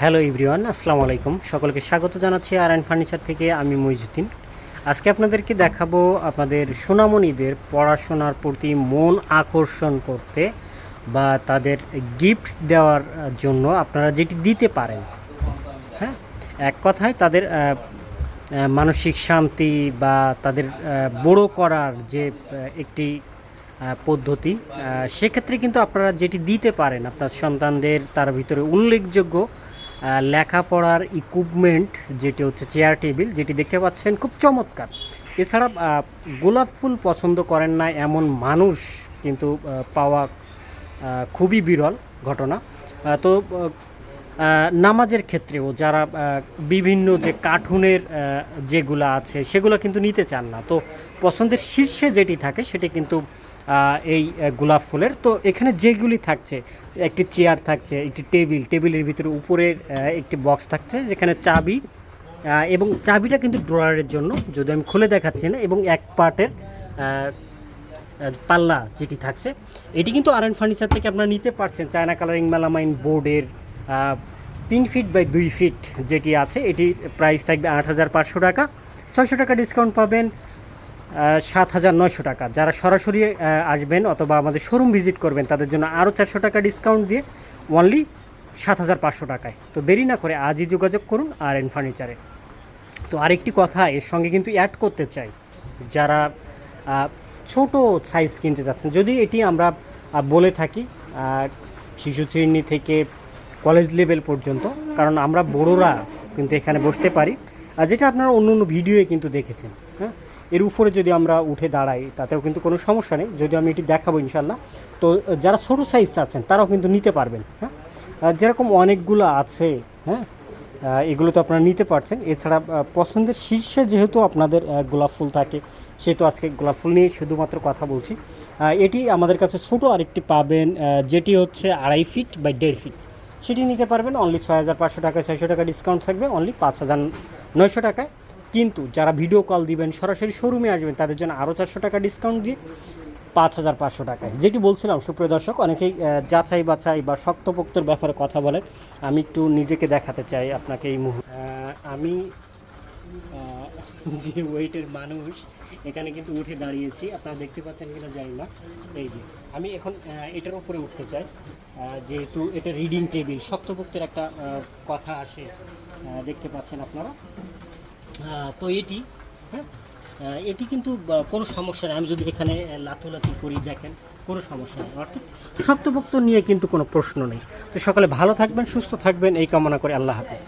Hello everyone আসসালামু আলাইকুম। সকলকে স্বাগত জানাচ্ছি আর অ্যান্ড ফার্নিচার থেকে আমি মইজুদ্দিন। আজকে আপনাদেরকে দেখাবো আপনাদের সোনামণিদের পড়াশোনার প্রতি মন আকর্ষণ করতে বা তাদের গিফট দেওয়ার জন্য আপনারা যেটি দিতে পারেন। হ্যাঁ? এক কথায় তাদের মানসিক শান্তি বা তাদের বড় করার যে একটি পদ্ধতি সেক্ষেত্রে কিন্তু আপনারা যেটি দিতে পারেন, আপনার সন্তানদের তার ভিতরে উল্লেখযোগ্য লেখাপড়ার ইকুইপমেন্ট যেটি হচ্ছে চেয়ার টেবিল যেটি দেখতে পাচ্ছেন খুব চমৎকার। এছাড়া গোলাপ ফুল পছন্দ করেন না এমন মানুষ কিন্তু পাওয়া খুবই বিরল ঘটনা। তো নামাজের ক্ষেত্রেও যারা বিভিন্ন যে কার্টুনের যেগুলো আছে সেগুলো কিন্তু নিতে চান না। তো পছন্দের শীর্ষে যেটি থাকে সেটি কিন্তু এই গোলাপ ফুলের। তো এখানে যেগুলি থাকছে, একটি চেয়ার থাকছে, একটি টেবিল, টেবিলের ভিতরে উপরের একটি বক্স থাকছে, যেখানে চাবি এবং চাবিটা কিন্তু ড্রয়ারের জন্য, যদি আমি খুলে দেখাচ্ছি না, এবং এক পার্টের পাল্লা যেটি থাকছে, এটি কিন্তু আর এন ফার্নিচার থেকে আপনারা নিতে পারছেন। চায়না কালারিং মেলামাইন বোর্ডের তিন ফিট বাই দুই ফিট যেটি আছে, এটির প্রাইস থাকবে আট হাজার পাঁচশো টাকা। ছয়শো টাকা ডিসকাউন্ট পাবেন। সাত হাজার নয়শো টাকা। যারা সরাসরি আসবেন অথবা আমাদের শোরুম ভিজিট করবেন, তাদের জন্য আরও চারশো টাকা ডিসকাউন্ট দিয়ে অনলি সাত হাজার পাঁচশো টাকায়। তো দেরি না করে আজই যোগাযোগ করুন আর এন ফার্নিচারে তো আরেকটি কথা, এর সঙ্গে কিন্তু অ্যাড করতে চাই। যারা ছোট সাইজ কিনতে যাচ্ছেন, যদি এটি আমরা বলে থাকি শিশু শ্রেণি থেকে কলেজ লেভেল পর্যন্ত, কারণ আমরা বড়রা কিন্তু এখানে বসতে পারি। আর যেটা আপনারা অন্য অন্য ভিডিওয়ে কিন্তু দেখেছেন হ্যাঁ? এর উপরে যদি আমরা উঠে দাঁড়াই, তাতেও কিন্তু কোনো সমস্যা নেই। যদি আমি এটি দেখাবো ইনশাল্লাহ তো যারা ছোটো সাইজ চাচ্ছেন, তারাও কিন্তু নিতে পারবেন হ্যাঁ? যেরকম অনেকগুলো আছে হ্যাঁ? এগুলো তো আপনারা নিতে পারছেন। এছাড়া পছন্দের শীর্ষে যেহেতু আপনাদের গোলাপ ফুল থাকে, সেহেতু আজকে গোলাপ ফুল নিয়ে শুধুমাত্র কথা বলছি। এটি আমাদের কাছে ছোটো আরেকটি পাবেন যেটি হচ্ছে আড়াই ফিট বা দেড় ফিট সেটি নিতে পারবেন অনলি ছয় হাজার পাঁচশো টাকা ছয়শো টাকা ডিসকাউন্ট থাকবে অনলি পাঁচ হাজার নয়শো টাকায়। কিন্তু যারা ভিডিও কল দিবেন, সরাসরি শোরুমে আসবেন, তাদের জন্য আরও চারশো টাকা ডিসকাউন্ট দিয়ে পাঁচ হাজার পাঁচশো টাকায় যেটি বলছিলাম, সুপ্রিয় দর্শক, অনেকেই যাচাই বাছাই বা শক্তপোক্তর ব্যাপারে কথা বলেন। আমি একটু নিজেকে দেখাতে চাই আপনাকে এই মুহূর্তে। আমি যে ওয়েটের মানুষ, এখানে কিন্তু উঠে দাঁড়িয়েছি। আপনারা দেখতে পাচ্ছেন কিনা জানি না। এই যে, আমি এখন এটার উপরে উঠতে চাই। যেহেতু এটা রিডিং টেবিল শক্তপোক্তের একটা কথা আসে দেখতে পাচ্ছেন আপনারা। তো এটি হ্যাঁ? এটি কিন্তু কোনো সমস্যা নেই। আমি যদি এখানে লাথুলাথি করি, দেখেন, কোনো সমস্যা নেই। অর্থাৎ শক্তপোক্ত নিয়ে কিন্তু কোনো প্রশ্ন নেই। তো সকলে ভালো থাকবেন, সুস্থ থাকবেন। এই কামনা করে আল্লাহ হাফিজ।